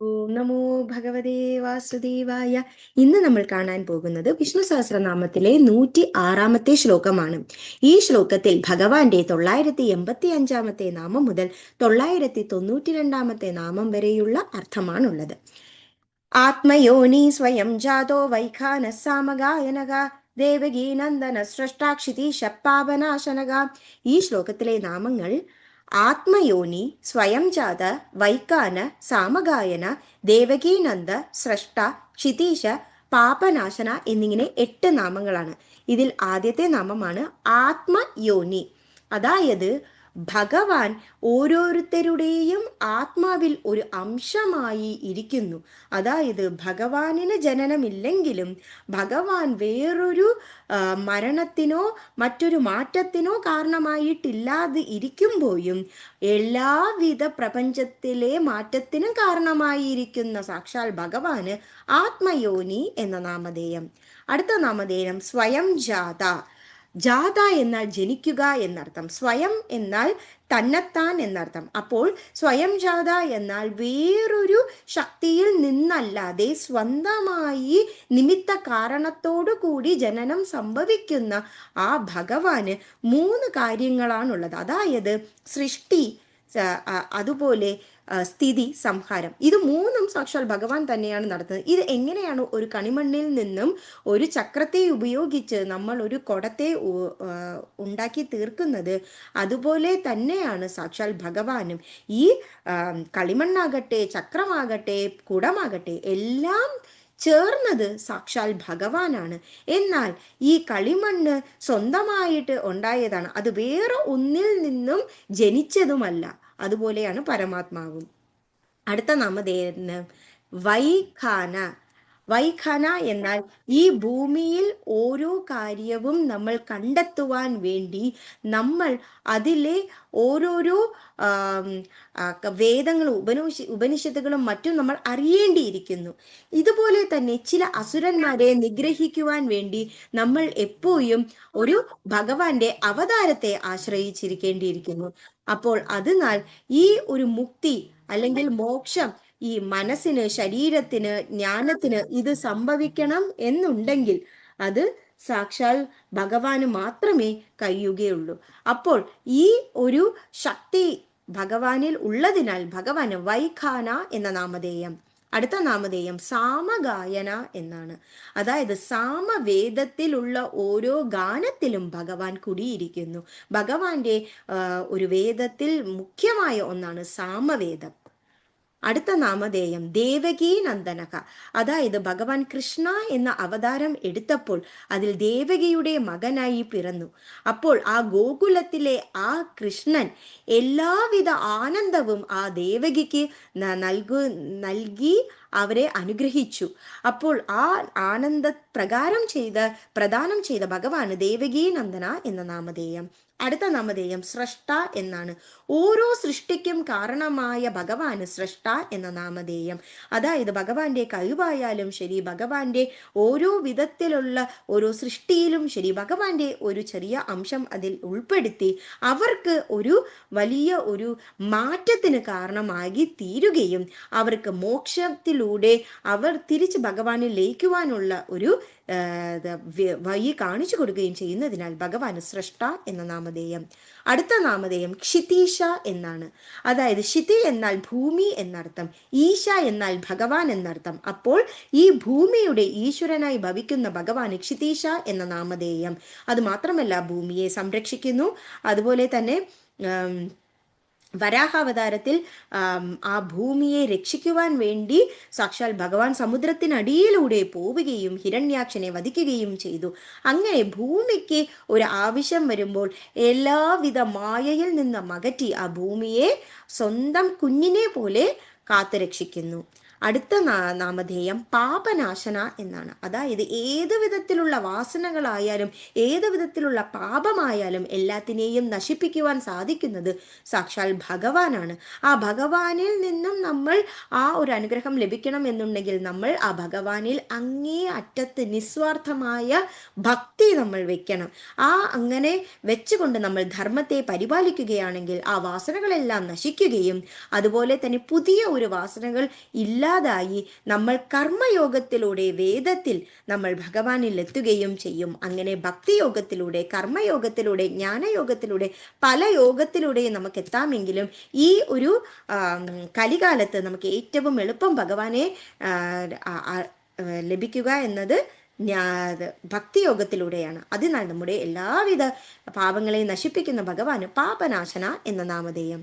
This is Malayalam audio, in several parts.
ഓം നമോ ഭഗവതേ വാസുദേവായ. ഇന്ന് നമ്മൾ കാണാൻ പോകുന്നത് വിഷ്ണു സഹസ്രനാമത്തിലെ നൂറ്റി ആറാമത്തെ ശ്ലോകമാണ്. ഈ ശ്ലോകത്തിൽ ഭഗവാന്റെ തൊള്ളായിരത്തി എൺപത്തി അഞ്ചാമത്തെ നാമം മുതൽ തൊള്ളായിരത്തി തൊണ്ണൂറ്റി രണ്ടാമത്തെ നാമം വരെയുള്ള അർത്ഥമാണുള്ളത്. ആത്മയോനി സ്വയം ജാതോ വൈഖാന സാമഗായനക ദേവകീനന്ദന സൃഷ്ടാക്ഷിതി ശപ്പാപനാശനക ഈ ശ്ലോകത്തിലെ നാമങ്ങൾ ആത്മയോനി സ്വയംജാത വൈക്കാന സാമഗായന ദേവകീനന്ദ സ്രഷ്ട ക്ഷിതീശ പാപനാശന എന്നിങ്ങനെ എട്ട് നാമങ്ങളാണ്. ഇതിൽ ആദ്യത്തെ നാമമാണ് ആത്മയോനി. അതായത് ഭഗവാൻ ഓരോരുത്തരുടെയും ആത്മാവിൽ ഒരു അംശമായി ഇരിക്കുന്നു. അതായത് ഭഗവാനിന് ജനനമില്ലെങ്കിലും ഭഗവാൻ വേറൊരു മരണത്തിനോ മറ്റൊരു മാറ്റത്തിനോ കാരണമായിട്ടില്ലാതെ ഇരിക്കുമ്പോഴും എല്ലാവിധ പ്രപഞ്ചത്തിലെ മാറ്റത്തിനും കാരണമായിരിക്കുന്ന സാക്ഷാൽ ഭഗവാന് ആത്മയോനി എന്ന നാമധേയം. അടുത്ത നാമധേയം സ്വയം ജാത. ജാത എന്നാൽ ജനിക്കുക എന്നർത്ഥം സ്വയം എന്നാൽ തന്നെത്താൻ എന്നർത്ഥം. അപ്പോൾ സ്വയം ജാത എന്നാൽ വേറൊരു ശക്തിയിൽ നിന്നല്ലാതെ സ്വന്തമായി നിമിത്ത കാരണത്തോടു കൂടി ജനനം സംഭവിക്കുന്ന ആ ഭഗവാന് മൂന്ന് കാര്യങ്ങളാണുള്ളത്. അതായത് സൃഷ്ടി അതുപോലെ സ്ഥിതി സംഹാരം. ഇത് മൂന്നും സാക്ഷാൽ ഭഗവാൻ തന്നെയാണ് നടത്തുന്നത്. ഇത് എങ്ങനെയാണ് ഒരു കണിമണ്ണിൽ നിന്നും ഒരു ചക്രത്തെ ഉപയോഗിച്ച് നമ്മൾ ഒരു കുടത്തെ ഉണ്ടാക്കി തീർക്കുന്നത്? അതുപോലെ തന്നെയാണ് സാക്ഷാൽ ഭഗവാനും. ഈ കളിമണ്ണാകട്ടെ ചക്രമാകട്ടെ കുടമാകട്ടെ എല്ലാം ചേർന്നത് സാക്ഷാൽ ഭഗവാനാണ്. എന്നാൽ ഈ കളിമണ്ണ് സ്വന്തമായിട്ട് ഉണ്ടായതാണ്. അത് വേറെ ഒന്നിൽ നിന്നും ജനിച്ചതുമല്ല. അതുപോലെയാണ് പരമാത്മാവും. അടുത്ത നാമധേയം വൈഖാന. വൈഖന എന്നാൽ ഈ ഭൂമിയിൽ ഓരോ കാര്യവും നമ്മൾ കണ്ടെത്തുവാൻ വേണ്ടി നമ്മൾ അതിലെ ഓരോരോ വേദങ്ങളും ഉപനിഷ ഉപനിഷത്തുകളും മറ്റും നമ്മൾ അറിയേണ്ടിയിരിക്കുന്നു. ഇതുപോലെ തന്നെ ചില അസുരന്മാരെ നിഗ്രഹിക്കുവാൻ വേണ്ടി നമ്മൾ എപ്പോഴും ഒരു ഭഗവാന്റെ അവതാരത്തെ ആശ്രയിച്ചിരിക്കേണ്ടിയിരിക്കുന്നു. അപ്പോൾ അതിനാൽ ഈ ഒരു മുക്തി അല്ലെങ്കിൽ മോക്ഷം ഈ മനസ്സിന് ശരീരത്തിന് ജ്ഞാനത്തിന് ഇത് സംഭവിക്കണം എന്നുണ്ടെങ്കിൽ അത് സാക്ഷാൽ ഭഗവാന് മാത്രമേ കഴിയുകയുള്ളൂ. അപ്പോൾ ഈ ഒരു ശക്തി ഭഗവാനിൽ ഉള്ളതിനാൽ ഭഗവാന് വൈഖാന എന്ന നാമധേയം അടുത്ത നാമധേയം സാമഗായന എന്നാണ്. അതായത് സാമവേദത്തിലുള്ള ഓരോ ഗാനത്തിലും ഭഗവാൻ കുടിയിരിക്കുന്നു. ഭഗവാന്റെ ഒരു വേദത്തിൽ മുഖ്യമായ ഒന്നാണ് സാമവേദം. അടുത്ത നാമധേയം ദേവകീ നന്ദനക. അതായത് ഭഗവാൻ കൃഷ്ണ എന്ന അവതാരം എടുത്തപ്പോൾ അതിൽ ദേവകിയുടെ മകനായി പിറന്നു. അപ്പോൾ ആ ഗോകുലത്തിലെ ആ കൃഷ്ണൻ എല്ലാവിധ ആനന്ദവും ആ ദേവകിക്ക് നൽകു നൽകി അവരെ അനുഗ്രഹിച്ചു. അപ്പോൾ ആ ആനന്ദ പ്രകാരം ചെയ്ത പ്രദാനം ചെയ്ത ഭഗവാന് ദേവകീ നന്ദന എന്ന നാമധേയം. അടുത്ത നാമധേയം സ്രഷ്ട എന്നാണ്. ഓരോ സൃഷ്ടിക്കും കാരണമായ ഭഗവാന് സൃഷ്ട എന്ന നാമധേയം. അതായത് ഭഗവാന്റെ കഴിവായാലും ശരി ഭഗവാന്റെ ഓരോ വിധത്തിലുള്ള ഓരോ സൃഷ്ടിയിലും ശരി ഭഗവാന്റെ ഒരു ചെറിയ അംശം അതിൽ ഉൾപ്പെടുത്തി അവർക്ക് ഒരു വലിയ ഒരു മാറ്റത്തിന് കാരണമാകി തീരുകയും അവർക്ക് മോക്ഷത്തിലൂടെ അവർ തിരിച്ച് ഭഗവാനെ ലയിക്കുവാനുള്ള ഒരു വഴി കാണിച്ചു കൊടുക്കുകയും ചെയ്യുന്നതിനാൽ ഭഗവാന് സൃഷ്ട എന്ന നാമധേയം. അടുത്ത നാമധേയം ക്ഷിതീഷ എന്നാണ്. അതായത് ഷിതി എന്നാൽ ഭൂമി എന്നർത്ഥം ഈശ എന്നാൽ ഭഗവാൻ എന്നർത്ഥം. അപ്പോൾ ഈ ഭൂമിയുടെ ഈശ്വരനായി ഭവിക്കുന്ന ഭഗവാൻ ക്ഷിതീശ എന്ന നാമധേയം. അത് മാത്രമല്ല ഭൂമിയെ സംരക്ഷിക്കുന്നു. അതുപോലെ തന്നെ വരാഹാവതാരത്തിൽ ആ ഭൂമിയെ രക്ഷിക്കുവാൻ വേണ്ടി സാക്ഷാൽ ഭഗവാൻ സമുദ്രത്തിനടിയിലൂടെ പോവുകയും ഹിരണ്യാക്ഷനെ വധിക്കുകയും ചെയ്തു. അങ്ങനെ ഭൂമിക്ക് ഒരു ആവശ്യം വരുമ്പോൾ എല്ലാവിധ മായയിൽ നിന്ന് മകറ്റി ആ ഭൂമിയെ സ്വന്തം കുഞ്ഞിനെ പോലെ കാത്തുരക്ഷിക്കുന്നു. അടുത്ത നാമധേയം പാപനാശന എന്നാണ്. അതായത് ഏത് വിധത്തിലുള്ള വാസനകളായാലും ഏത് വിധത്തിലുള്ള പാപമായാലും എല്ലാത്തിനെയും നശിപ്പിക്കുവാൻ സാധിക്കുന്നത് സാക്ഷാൽ ഭഗവാനാണ്. ആ ഭഗവാനിൽ നിന്നും നമ്മൾ ആ ഒരു അനുഗ്രഹം ലഭിക്കണം എന്നുണ്ടെങ്കിൽ നമ്മൾ ആ ഭഗവാനിൽ അങ്ങേ അറ്റത്ത് നിസ്വാർത്ഥമായ ഭക്തി നമ്മൾ വെക്കണം. ആ അങ്ങനെ വെച്ചുകൊണ്ട് നമ്മൾ ധർമ്മത്തെ പരിപാലിക്കുകയാണെങ്കിൽ ആ വാസനകളെല്ലാം നശിക്കുകയും അതുപോലെ തന്നെ പുതിയ ഒരു വാസനകൾ ഇല്ലാതായി നമ്മൾ കർമ്മയോഗത്തിലൂടെ വേദത്തിൽ നമ്മൾ ഭഗവാനിൽ എത്തുകയും ചെയ്യും. അങ്ങനെ ഭക്തിയോഗത്തിലൂടെ കർമ്മയോഗത്തിലൂടെ ജ്ഞാനയോഗത്തിലൂടെ പല യോഗത്തിലൂടെയും നമുക്ക് എത്താമെങ്കിലും ഈ ഒരു കലികാലത്ത് നമുക്ക് ഏറ്റവും എളുപ്പം ഭഗവാനെ ലഭിക്കുക എന്നത് ഭക്തിയോഗത്തിലൂടെയാണ്. അതിനാൽ നമ്മുടെ എല്ലാവിധ പാപങ്ങളെയും നശിപ്പിക്കുന്ന ഭഗവാന് പാപനാശന എന്ന നാമധേയം.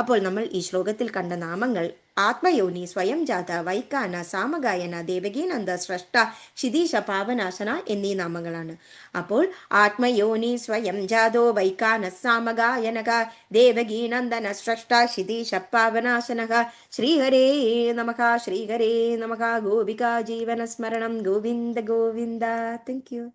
അപ്പോൾ നമ്മൾ ഈ ശ്ലോകത്തിൽ കണ്ട നാമങ്ങൾ ആത്മയോനി സ്വയം ജാത വൈക്കാന സാമഗായന ദേവകീനന്ദ സ്രഷ്ട ക്ഷിതീശ പാവനാശന എന്നീ നാമങ്ങളാണ്. അപ്പോൾ ആത്മയോനി സ്വയം ജാതോ വൈക്കാന സാമഗായനക ദേവകീനന്ദന സ്രഷ്ട ക്ഷിതീശ പാവനാശനക ശ്രീഹരേ നമക ശ്രീഹരേ നമക ഗോപിക ജീവന സ്മരണം ഗോവിന്ദ ഗോവിന്ദ. Thank you